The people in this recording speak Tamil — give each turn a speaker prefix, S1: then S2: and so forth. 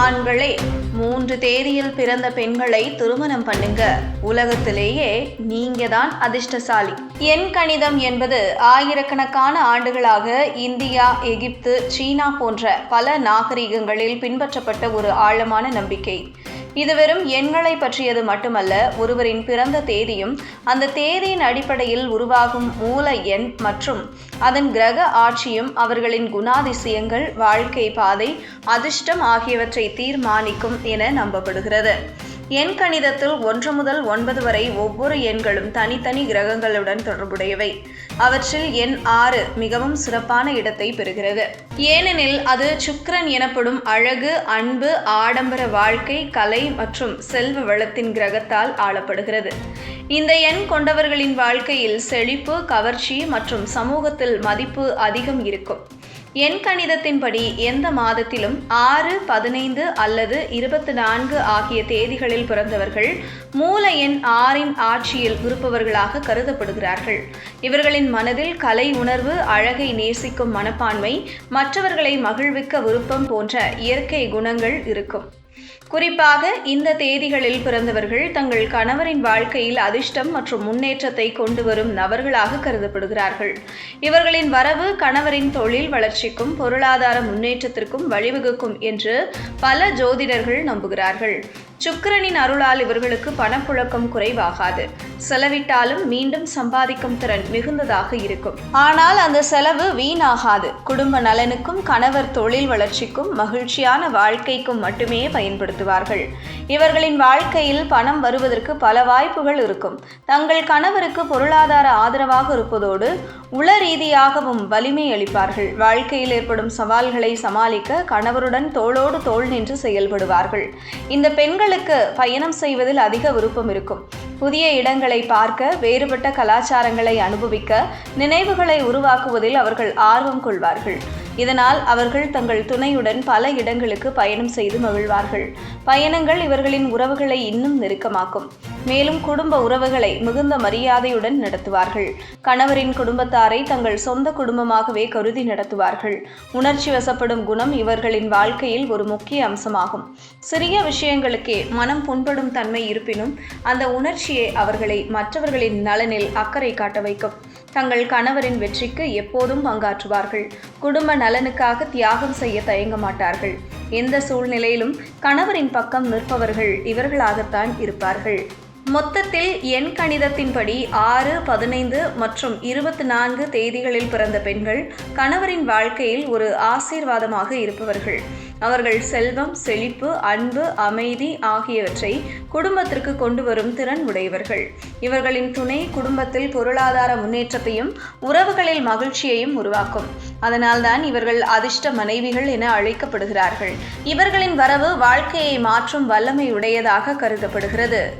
S1: ஆண்களே மூன்று தேதியில் பிறந்த பெண்களை திருமணம் பண்ணுங்க. உலகத்திலேயே நீங்க தான் அதிர்ஷ்டசாலி. எண் கணிதம் என்பது ஆயிரக்கணக்கான ஆண்டுகளாக இந்தியா எகிப்து சீனா போன்ற பல நாகரிகங்களில் பின்பற்றப்பட்ட ஒரு ஆழமான நம்பிக்கை. இது வெறும் எண்களை பற்றியது மட்டுமல்ல ஒருவரின் பிறந்த தேதியும் அந்த தேதியின் அடிப்படையில் உருவாகும் மூல எண் மற்றும் அதன் கிரக ஆட்சியும் அவர்களின் குணாதிசயங்கள் வாழ்க்கை பாதை அதிர்ஷ்டம் ஆகியவற்றை தீர்மானிக்கும் என நம்பப்படுகிறது. எண் கணிதத்தில் ஒன்று முதல் ஒன்பது வரை ஒவ்வொரு எண்களும் தனித்தனி கிரகங்களுடன் தொடர்புடையவை. அவற்றில் எண் ஆறு மிகவும் சிறப்பான இடத்தை பெறுகிறது. ஏனெனில் அது சுக்ரன் எனப்படும் அழகு அன்பு ஆடம்பர வாழ்க்கை கலை மற்றும் செல்வ வளத்தின் கிரகத்தால் ஆளப்படுகிறது. இந்த எண் கொண்டவர்களின் வாழ்க்கையில் செழிப்பு கவர்ச்சி மற்றும் சமூகத்தில் மதிப்பு அதிகம் இருக்கும். எண் கணிதத்தின்படி எந்த மாதத்திலும் ஆறு பதினைந்து அல்லது இருபத்தி நான்கு ஆகிய தேதிகளில் பிறந்தவர்கள் மூல எண் ஆறின் ஆட்சியில் இருப்பவர்களாக கருதப்படுகிறார்கள். இவர்களின் மனதில் கலை உணர்வு அழகை நேசிக்கும் மனப்பான்மை மற்றவர்களை மகிழ்விக்க விருப்பம் போன்ற இயற்கை குணங்கள் இருக்கும். குறிப்பாக இந்த தேதிகளில் பிறந்தவர்கள் தங்கள் கணவரின் வாழ்க்கையில் அதிர்ஷ்டம் மற்றும் முன்னேற்றத்தை கொண்டு வரும் நபர்களாக கருதப்படுகிறார்கள். இவர்களின் வரவு கணவரின் தொழில் வளர்ச்சிக்கும் பொருளாதார முன்னேற்றத்திற்கும் வழிவகுக்கும் என்று பல ஜோதிடர்கள் நம்புகிறார்கள். சுக்கிரனின் அருளால் இவர்களுக்கு பணப்புழக்கம் குறைவாகாது. செலவிட்டாலும் மீண்டும் சம்பாதிக்கும் திறன் மிகுந்ததாக இருக்கும். ஆனால் அந்த செலவு வீணாகாது. குடும்ப நலனுக்கும் கணவர் தொழில் வளர்ச்சிக்கும் மகிழ்ச்சியான வாழ்க்கைக்கும் மட்டுமே பயன்படுத்தும் பயன்படுத்துவார்கள் இவர்களின் வாழ்க்கையில் பணம் வருவதற்கு பல வாய்ப்புகள் இருக்கும். தங்கள் கணவருக்கு பொருளாதார ஆதரவாக இருப்பதோடு உள ரீதியாகவும் வலிமை அளிப்பார்கள். வாழ்க்கையில் ஏற்படும் சவால்களை சமாளிக்க கணவருடன் தோளோடு தோள் நின்று செயல்படுவார்கள். இந்த பெண்களுக்கு பயணம் செய்வதில் அதிக விருப்பம் இருக்கும். புதிய இடங்களை பார்க்க வேறுபட்ட கலாச்சாரங்களை அனுபவிக்க நினைவுகளை உருவாக்குவதில் அவர்கள் ஆர்வம் கொள்வார்கள். இதனால் அவர்கள் தங்கள் துணையுடன் பல இடங்களுக்கு பயணம் செய்து மகிழ்வார்கள். பயணங்கள் இவர்களின் உறவுகளை இன்னும் நெருக்கமாக்கும். மேலும் குடும்ப உறவுகளை மிகுந்த மரியாதையுடன் நடத்துவார்கள். கணவரின் குடும்பத்தாரை தங்கள் சொந்த குடும்பமாகவே கருதி நடத்துவார்கள். உணர்ச்சி வசப்படும் குணம் இவர்களின் வாழ்க்கையில் ஒரு முக்கிய அம்சமாகும். சிறிய விஷயங்களுக்கே மனம் புண்படும் தன்மை இருப்பினும் அந்த உணர்ச்சியே அவர்களை மற்றவர்களின் நலனில் அக்கறை காட்ட வைக்கும். தங்கள் கணவரின் வெற்றிக்கு எப்போதும் பங்காற்றுவார்கள். குடும்ப நலனுக்காக தியாகம் செய்ய தயங்க மாட்டார்கள். எந்த சூழ்நிலையிலும் கணவரின் பக்கம் நிற்பவர்கள் இவர்களாகத்தான் இருப்பார்கள். மொத்தத்தில் எண் கணிதத்தின்படி ஆறு பதினைந்து மற்றும் இருபத்தி நான்கு தேதிகளில் பிறந்த பெண்கள் கணவரின் வாழ்க்கையில் ஒரு ஆசீர்வாதமாக இருப்பவர்கள். அவர்கள் செல்வம் செழிப்பு அன்பு அமைதி ஆகியவற்றை குடும்பத்திற்கு கொண்டு வரும் திறன் உடையவர்கள். இவர்களின் துணை குடும்பத்தில் பொருளாதார முன்னேற்றத்தையும் உறவுகளில் மகிழ்ச்சியையும் உருவாக்கும். அதனால்தான் இவர்கள் அதிர்ஷ்ட மனைவிகள் என அழைக்கப்படுகிறார்கள். இவர்களின் வரவு வாழ்க்கையை மாற்றும் வல்லமை உடையதாக கருதப்படுகிறது.